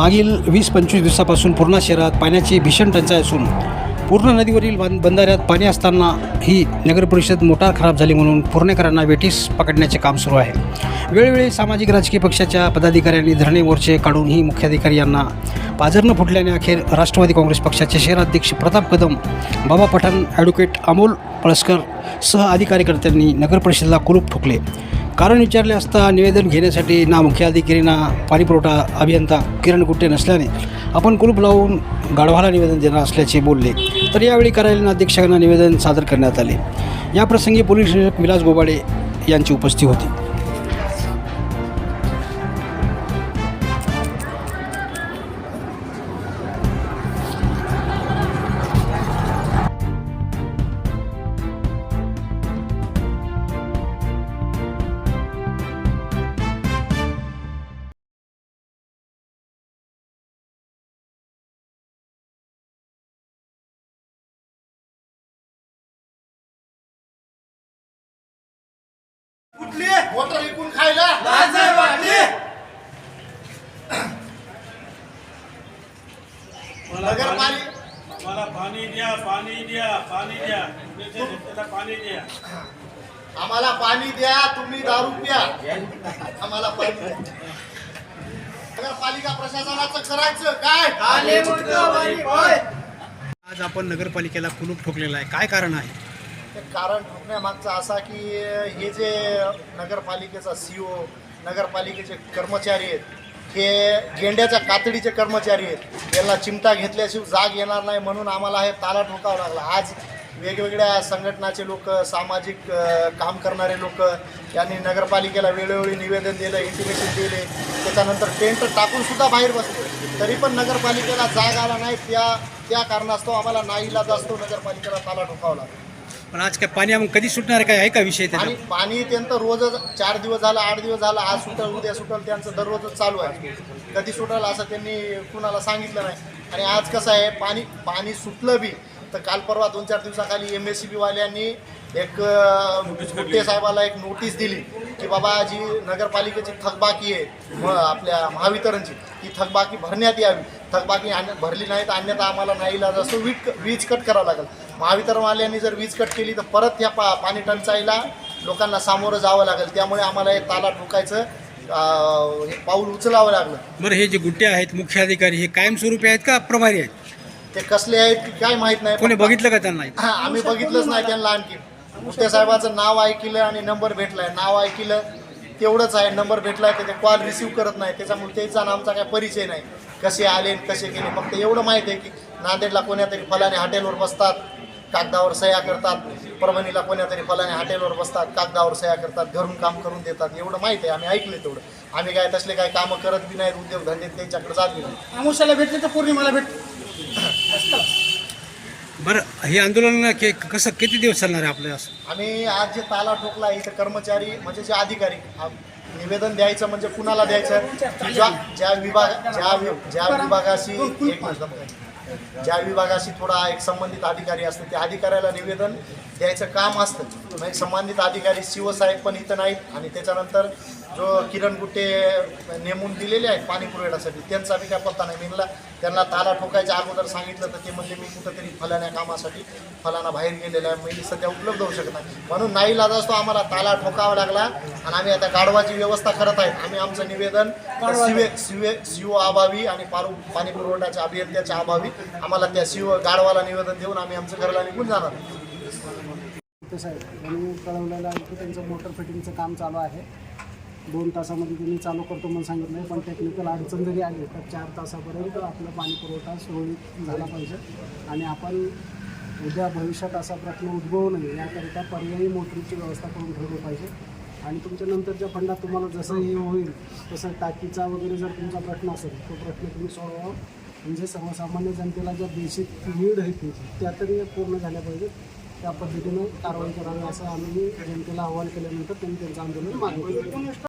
मागील वीस पंचवीस दिवसापासून पूर्णा शहरात पाण्याची भीषण टंचाई असून पूर्ण नदीवरील बां बंधाऱ्यात पाणी असताना ही नगरपरिषद मोटार खराब झाली म्हणून पूर्णेकरांना वेटीस पकडण्याचे काम सुरू आहे. वेळोवेळी सामाजिक राजकीय पक्षाच्या पदाधिकाऱ्यांनी धरणे मोर्चे काढून ही मुख्याधिकारी यांना पाझर न फुटल्याने अखेर राष्ट्रवादी काँग्रेस पक्षाचे शहराध्यक्ष प्रताप कदम बाबा पठाण ॲडव्होकेट अमोल पळसकर सह अधिकारीकर्त्यांनी नगरपरिषदेला कुलूप ठोकले. कारण विचारले असता निवेदन घेण्यासाठी ना मुख्याधिकारी ना पाणीपुरवठा अभियंता किरण गुट्टे नसल्याने आपण कुलूप लावून गाढवाला निवेदन देणार असल्याचे बोलले. तर यावेळी कार्यालयीन अध्यक्षांना निवेदन सादर करण्यात आले. याप्रसंगी पोलीस निरीक्षक विलास गोबाडे यांची उपस्थिती होती. कुठली? मोटर विकून खायला? नगरपालिका मला पाणी द्या पाणी द्या पाणी द्या. त्याला पाणी द्या. आम्हाला पाणी द्या तुम्ही दारू प्या. आम्हाला पाणी द्या. नगरपालिका प्रशासनाचं करायचं काय? आज आपण नगरपालिकेला कुलूप ठोकलेला आहे. काय कारण आहे? ते कारण ठोकण्यामागचं असा की हे जे नगरपालिकेचा सी ओ नगरपालिकेचे कर्मचारी आहेत हे गेंड्याच्या कातडीचे कर्मचारी आहेत यांना चिमटा घेतल्याशिवाय जाग येणार नाही म्हणून आम्हाला हे ताला ठोकावं लागला. आज वेगवेगळ्या संघटनाचे लोक सामाजिक काम करणारे लोक यांनी नगरपालिकेला वेळोवेळी निवेदन दिलं इंटिमेशन दिले. त्याच्यानंतर टेंट टाकूनसुद्धा बाहेर बसले. तरी पण नगरपालिकेला जाग आला नाही. त्या त्या कारणास्तव आम्हाला नाईलाज असतो. नगरपालिकेला ताला ठोकावा लागला पण आज काय पाणी आम्ही कधी सुटणार आहे काय? आहे का विषय आणि त्याचा पाणी त्यांचं रोजच चार दिवस झाला आठ दिवस झाला आज सुटल उद्या सुटल त्यांचं दररोजच चालू आहे. कधी सुटल असं त्यांनी कुणाला सांगितलं नाही. आणि आज कसं आहे पाणी पाणी सुटलं बी तर काल परवा दोन चार दिवसाखाली एम एस सी बीवाल्यांनी एक अं, गुट्टे साहेबाला एक नोटीस दिली की बाबा जी नगरपालिकेची थकबाकी आहे म आपल्या महावितरणची ती थकबाकी भरण्यात यावी. थकबाकी आण भरली नाही तर अन्यथा आम्हाला नाही इलाज असतो वीज वीज कट करावं लागेल. महावितरणवाल्यांनी जर वीज कट केली तर परत ह्या पा पाणी टंचाईला लोकांना सामोरं जावं लागेल. त्यामुळे आम्हाला हे ताला ठोकायचं हे पाऊल उचलावं लागलं. बरं हे जे गुट्टे आहेत मुख्य अधिकारी हे कायमस्वरूपी आहेत का प्रभारी आहेत? ते कसले आहेत की काय माहीत नाही. कोणी बघितलं का त्यांना? हा, आम्ही बघितलंच नाही त्यांना आणखी. मुख्य साहेबाचं नाव ऐकलं आणि नंबर भेटलाय. नाव ऐकलं तेवढंच आहे. नंबर भेटलाय तर ते कॉल रिसिव्ह करत नाही. त्याच्यामुळे त्याचा आणि आमचा काय परिचय नाही. कसे आले आणि कसे गेले फक्त एवढं माहीत आहे की नांदेडला कोण्या तरी फलाने हॉटेलवर बसतात. कागदावर सह्या करतात. परभणीला कोण्या तरी फलाने हॉटेलवर बसतात कागदावर सह्या करतात घरून काम करून देतात. एवढं माहीत आहे आम्ही ऐकले तेवढं. आम्ही काय तसले काय कामं करत बी नाहीत उद्योगधंदे त्यांच्याकडे जात बी नाही आमुष्याला भेटले तर पौर्णिमाला भेट बरं हे आंदोलन के कसं किती दिवस चालणार आहे आपलं असं? आम्ही आज जे ताला ठोकला इथं कर्मचारी म्हणजे जे अधिकारी आ- निवेदन द्यायचं म्हणजे कुणाला द्यायचं? की ज्या ज्या विभाग ज्या वि- ज्या विभागाशी एक मिनिट थांबा. ज्या विभागाशी थोडा एक संबंधित अधिकारी असतो त्या अधिकाऱ्याला निवेदन द्यायचं काम असतं. म्हणजे संबंधित अधिकारी शिवसाहेब पण इथं नाहीत आणि त्याच्यानंतर जो किरण गुट्टे नेमून दिलेले आहेत पाणी पुरवठ्यासाठी त्यांचा बी काय पत्ता नाही. मी त्यांना ताला ठोकायच्या अगोदर सांगितलं तर ते म्हणजे मी कुठंतरी फलाण्या कामासाठी फलाना बाहेर गेलेला आहे. मी सध्या उपलब्ध होऊ शकत नाही. म्हणून नाही लाज असतो आम्हाला ताला ठोकावा लागला आणि आम्ही आता गाढवाची व्यवस्था करत आहेत. आम्ही आमचं निवेदन सिवे सिवे सीओ अभावी आणि पारू पाणी पुरवठ्याच्या अभियंत्याच्या अभावी आम्हाला त्या शिव गाढवाला निवेदन देऊन आम्ही आमचं घरला निघून जाणार. तसं आहे कळवलेलं आहे की त्यांचं मोटर फिटिंगचं काम चालू आहे. दोन तासामध्ये तुम्ही चालू करतो म्हणून सांगितलं आहे पण टेक्निकल अडचण जरी आली तर चार तासापर्यंत आपला पाणी पुरवठा सुरळीत झाला पाहिजे. आणि आपण उद्या भविष्यात असा प्रश्न उद्भवू नये याकरिता पर्यायी मोटरीची व्यवस्था करून ठेवली पाहिजे. आणि तुमच्या नंतरच्या फंडात तुम्हाला जसं हे होईल तसं टाकीचा वगैरे जर तुमचा प्रश्न असेल तो प्रश्न तुम्ही सोडवा. म्हणजे सर्वसामान्य जनतेला ज्या बेसिक नीड आहेत त्या तरी पूर्ण झाल्या पाहिजेत. त्या पद्धतीनं कारवाई करावी असं आम्ही जनतेला आवाहन केल्यानंतर त्यांनी त्यांचं आंदोलन मागे